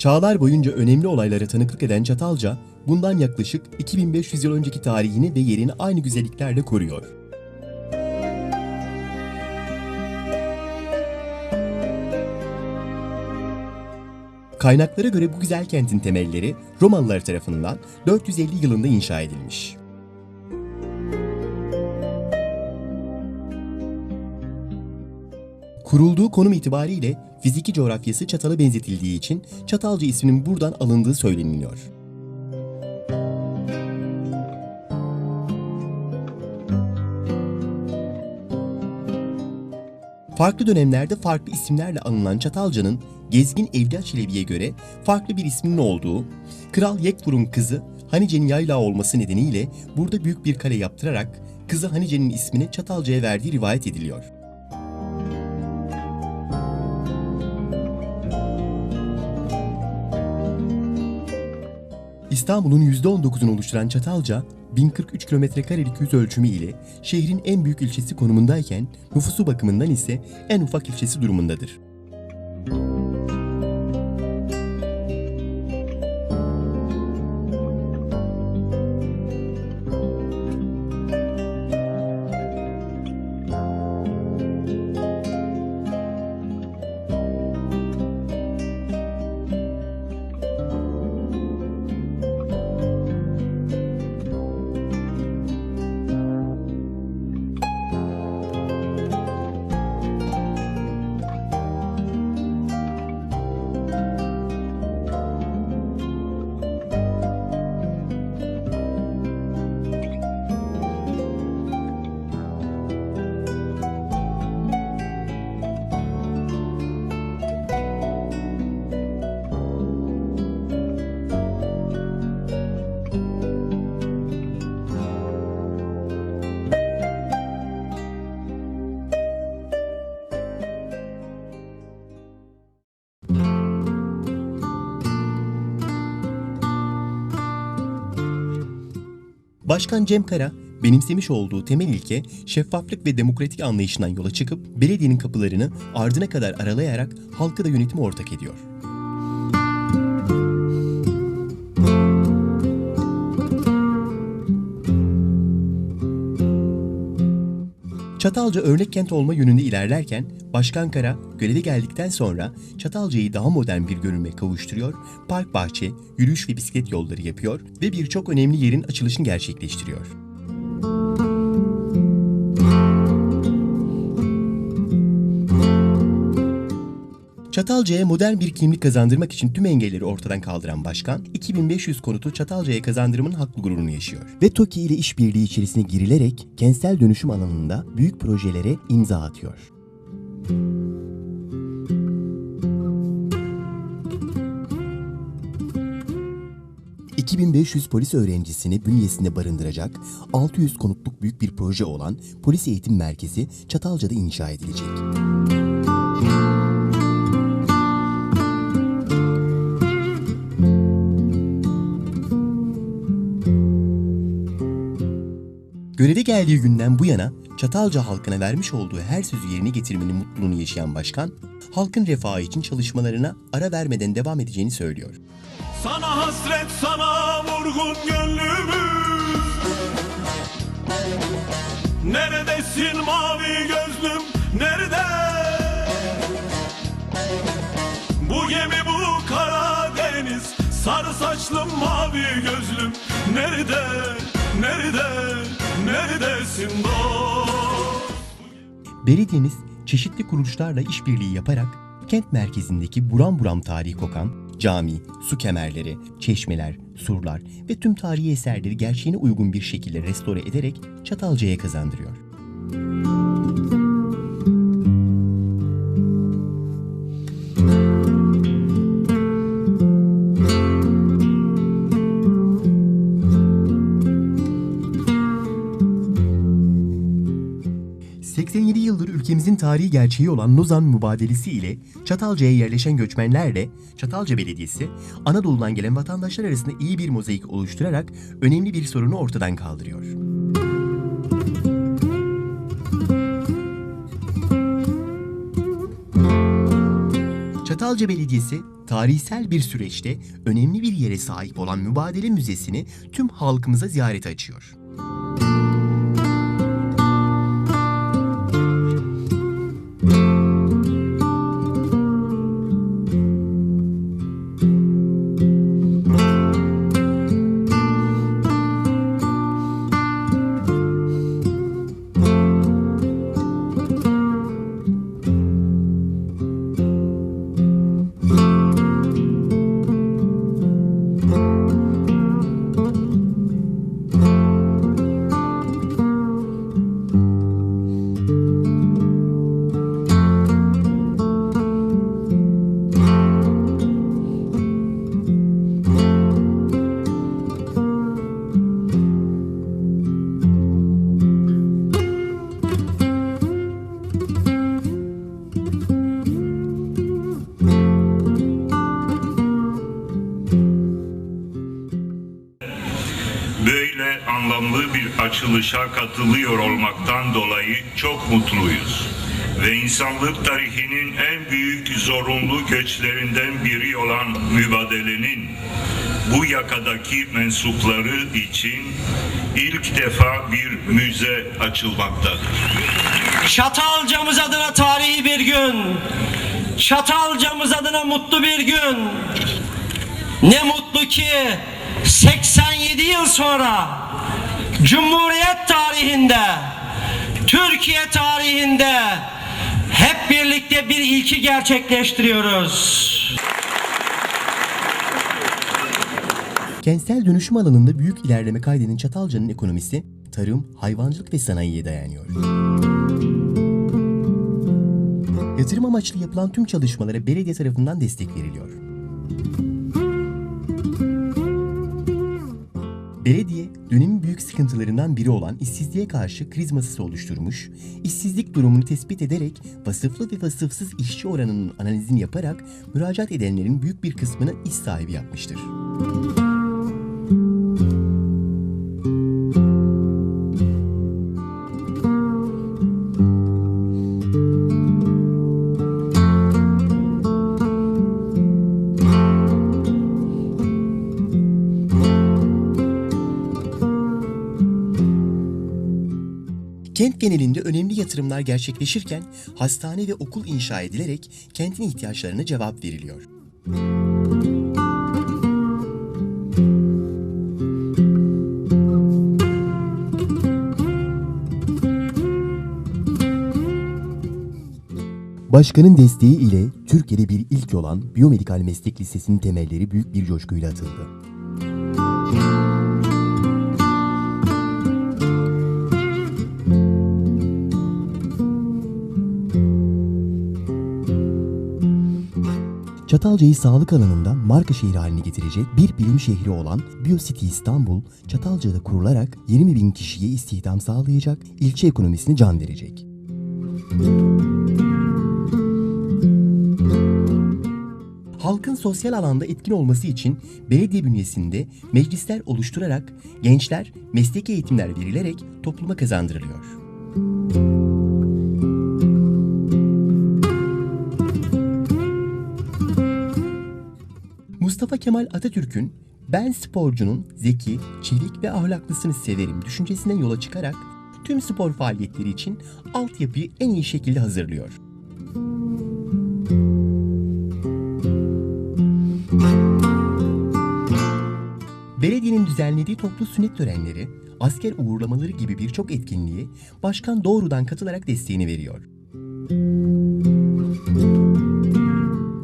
Çağlar boyunca önemli olaylara tanıklık eden Çatalca, bundan yaklaşık 2500 yıl önceki tarihini ve yerini aynı güzelliklerle koruyor. Kaynaklara göre bu güzel kentin temelleri Romalılar tarafından 450 yılında inşa edilmiş. Kurulduğu konum itibariyle fiziki coğrafyası Çatal'a benzetildiği için Çatalca isminin buradan alındığı söyleniliyor. Farklı dönemlerde farklı isimlerle anılan Çatalca'nın Gezgin Evliya Çelebi'ye göre farklı bir isminin olduğu, Kral Yekfur'un kızı Hanice'nin yaylağı olması nedeniyle burada büyük bir kale yaptırarak kızı Hanice'nin ismini Çatalca'ya verdiği rivayet ediliyor. İstanbul'un %19'unu oluşturan Çatalca, 1043 kilometrekarelik yüz ölçümü ile şehrin en büyük ilçesi konumundayken nüfusu bakımından ise en ufak ilçesi durumundadır. Başkan Cem Kara, benimsemiş olduğu temel ilke şeffaflık ve demokratik anlayışından yola çıkıp belediyenin kapılarını ardına kadar aralayarak halka da yönetimi ortak ediyor. Çatalca örnek kent olma yönünde ilerlerken Başkan Kara göreve geldikten sonra Çatalca'yı daha modern bir görünüme kavuşturuyor, park bahçe, yürüyüş ve bisiklet yolları yapıyor ve birçok önemli yerin açılışını gerçekleştiriyor. Çatalca'ya modern bir kimlik kazandırmak için tüm engelleri ortadan kaldıran başkan, 2500 konutu Çatalca'ya kazandırmanın haklı gururunu yaşıyor. Ve TOKİ ile işbirliği içerisine girilerek kentsel dönüşüm alanında büyük projelere imza atıyor. ...2500 polis öğrencisini bünyesinde barındıracak... ...600 konutluk büyük bir proje olan... ...Polis Eğitim Merkezi Çatalca'da inşa edilecek. Göreve geldiği günden bu yana Çatalca halkına vermiş olduğu her sözü yerine getirmenin mutluluğunu yaşayan başkan, halkın refahı için çalışmalarına ara vermeden devam edeceğini söylüyor. Sana hasret sana vurgun gönlümüz. Neredesin mavi gözlüm nerede? Bu gemi bu Karadeniz Sarı saçlım mavi gözlüm Nerede nerede neredesin dost Belediyemiz çeşitli kuruluşlarla işbirliği yaparak kent merkezindeki buram buram tarihi kokan cami, su kemerleri, çeşmeler, surlar ve tüm tarihi eserleri gerçeğine uygun bir şekilde restore ederek Çatalca'ya kazandırıyor. ...87 tarihi gerçeği olan Lozan Mübadelesi ile Çatalca'ya yerleşen göçmenlerle Çatalca Belediyesi Anadolu'dan gelen vatandaşlar arasında iyi bir mozaik oluşturarak önemli bir sorunu ortadan kaldırıyor. Çatalca Belediyesi tarihsel bir süreçte önemli bir yere sahip olan Mübadele Müzesi'ni tüm halkımıza ziyarete açıyor. Anlamlı bir açılışa katılıyor olmaktan dolayı çok mutluyuz. Ve insanlık tarihinin en büyük zorunlu göçlerinden biri olan mübadelenin bu yakadaki mensupları için ilk defa bir müze açılmaktadır. Çatalcamız adına tarihi bir gün. Çatalcamız adına mutlu bir gün. Ne mutlu ki 87 yıl sonra Cumhuriyet tarihinde, Türkiye tarihinde hep birlikte bir ilki gerçekleştiriyoruz. Kentsel dönüşüm alanında büyük ilerleme kaydeden Çatalca'nın ekonomisi tarım, hayvancılık ve sanayiye dayanıyor. Yatırım amaçlı yapılan tüm çalışmalara belediye tarafından destek veriliyor. Belediye, dönemin büyük sıkıntılarından biri olan işsizliğe karşı kriz masası oluşturmuş, işsizlik durumunu tespit ederek vasıflı ve vasıfsız işçi oranının analizini yaparak müracaat edenlerin büyük bir kısmını iş sahibi yapmıştır. Genelinde önemli yatırımlar gerçekleşirken hastane ve okul inşa edilerek kentin ihtiyaçlarına cevap veriliyor. Başkanın desteği ile Türkiye'de bir ilk olan Biyomedikal Meslek Lisesi'nin temelleri büyük bir coşkuyla atıldı. Çatalca'yı sağlık alanında marka şehri haline getirecek bir bilim şehri olan BioCity İstanbul, Çatalca'da kurularak 20 bin kişiye istihdam sağlayacak, ilçe ekonomisini can verecek. Halkın sosyal alanda etkin olması için belediye bünyesinde meclisler oluşturarak gençler mesleki eğitimler verilerek topluma kazandırılıyor. Mustafa Kemal Atatürk'ün ben sporcunun zeki, çevik ve ahlaklısını severim düşüncesinden yola çıkarak tüm spor faaliyetleri için altyapıyı en iyi şekilde hazırlıyor. Belediyenin düzenlediği toplu sünnet törenleri, asker uğurlamaları gibi birçok etkinliğe başkan doğrudan katılarak desteğini veriyor.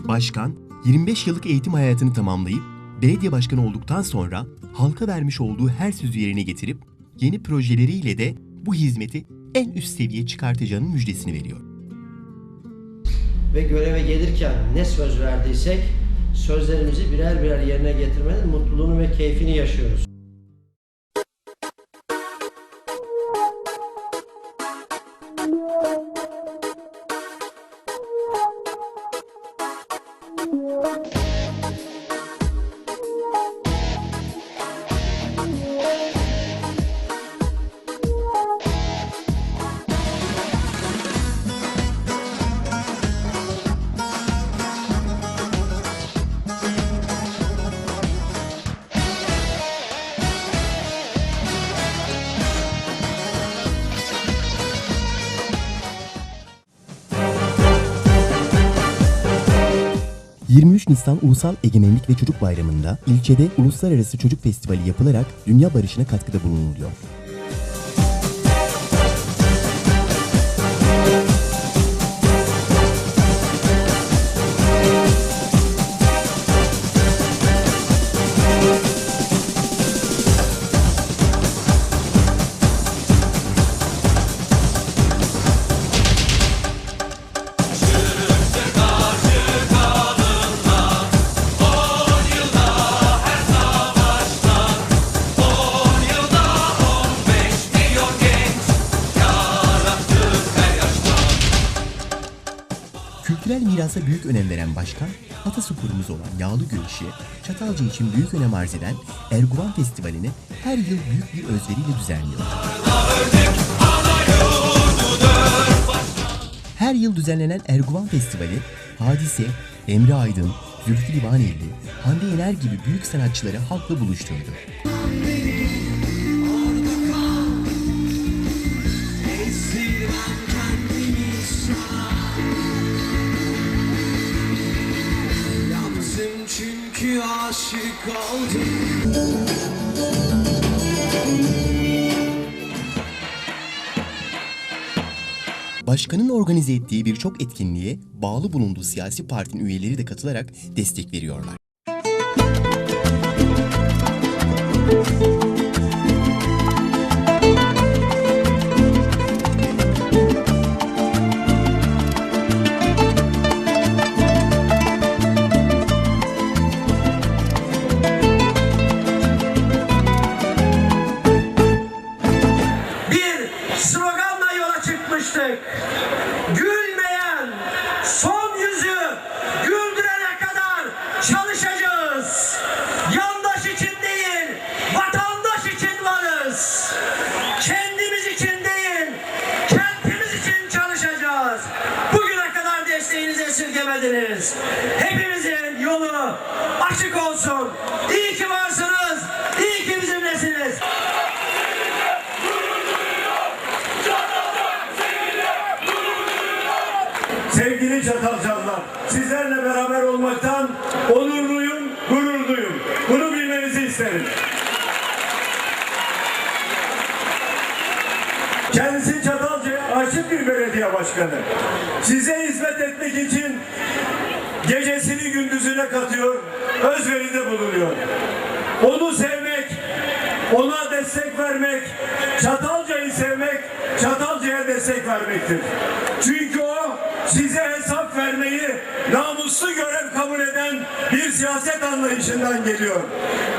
Başkan 25 yıllık eğitim hayatını tamamlayıp belediye başkanı olduktan sonra halka vermiş olduğu her sözü yerine getirip yeni projeleriyle de bu hizmeti en üst seviyeye çıkartacağının müjdesini veriyor. ve göreve gelirken ne söz verdiysek sözlerimizi birer birer yerine getirmenin mutluluğunu ve keyfini yaşıyoruz. 23 Nisan Ulusal Egemenlik ve Çocuk Bayramı'nda ilçede Uluslararası Çocuk Festivali yapılarak dünya barışına katkıda bulunuluyor. Mirasa büyük önem veren başkan, atasporumuz olan yağlı güreşi, Çatalca için büyük önem arz eden Erguvan Festivali'ni her yıl büyük bir özveriyle düzenliyor. Her yıl düzenlenen Erguvan Festivali, Hadise, Emre Aydın, Zülfü Livaneli, Hande Yener gibi büyük sanatçıları halkla buluşturdu. Aşık oldum Başkanın organize ettiği birçok etkinliğe bağlı bulunduğu siyasi partinin üyeleri de katılarak destek veriyorlar. Açık olsun. İyi ki varsınız, iyi ki bizimlesiniz. Sevgili Çatalcanlar, sizlerle beraber olmaktan onurluyum, gururluyum. Bunu bilmenizi isterim. Kendisi Çatalca'ya aşık bir belediye başkanı. Size hizmet etmek için gecesini gündüzüne katıyor, özveride bulunuyor. Onu sevmek, ona destek vermek, Çatalca'yı sevmek, Çatalca'ya destek vermektir. Çünkü o size hesap vermeyi namuslu görev kabul eden bir siyaset anlayışından geliyor.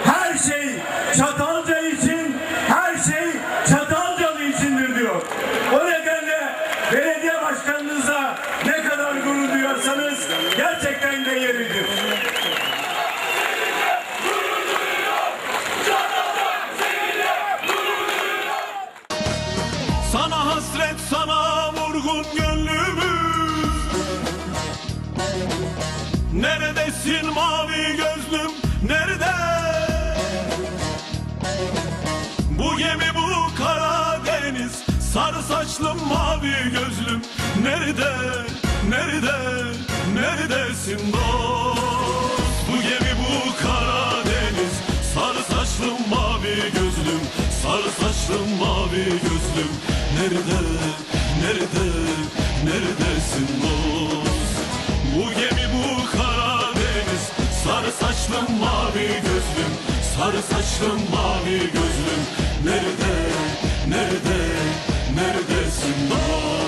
Her şey Çatalca saçlım mavi gözlüm. Nerede nerede neredesin dost? Bu gemi bu Karadeniz. Sarı saçlım mavi gözlüm. Sarı saçlım mavi gözlüm. Nerede nerede neredesin dost? Bu gemi bu Karadeniz. Sarı saçlım mavi gözlüm. Sarı saçlım mavi gözlüm. Nerede nerede neredesin? Dost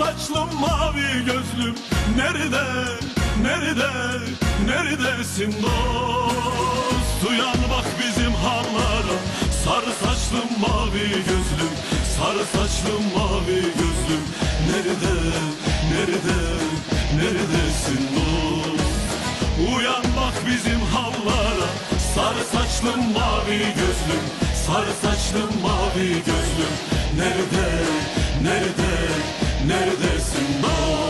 saçlım mavi gözlüm Nerede, nerede, neredesin dost? Uyan bak bizim hallara Sarı saçlım mavi gözlüm Sarı saçlım mavi gözlüm. Nerede, nerede, neredesin dost? Uyan bak bizim hallara Sarı saçlım mavi gözlüm Sarı saçlım mavi gözlüm. Nerede, nerede, neredesin dost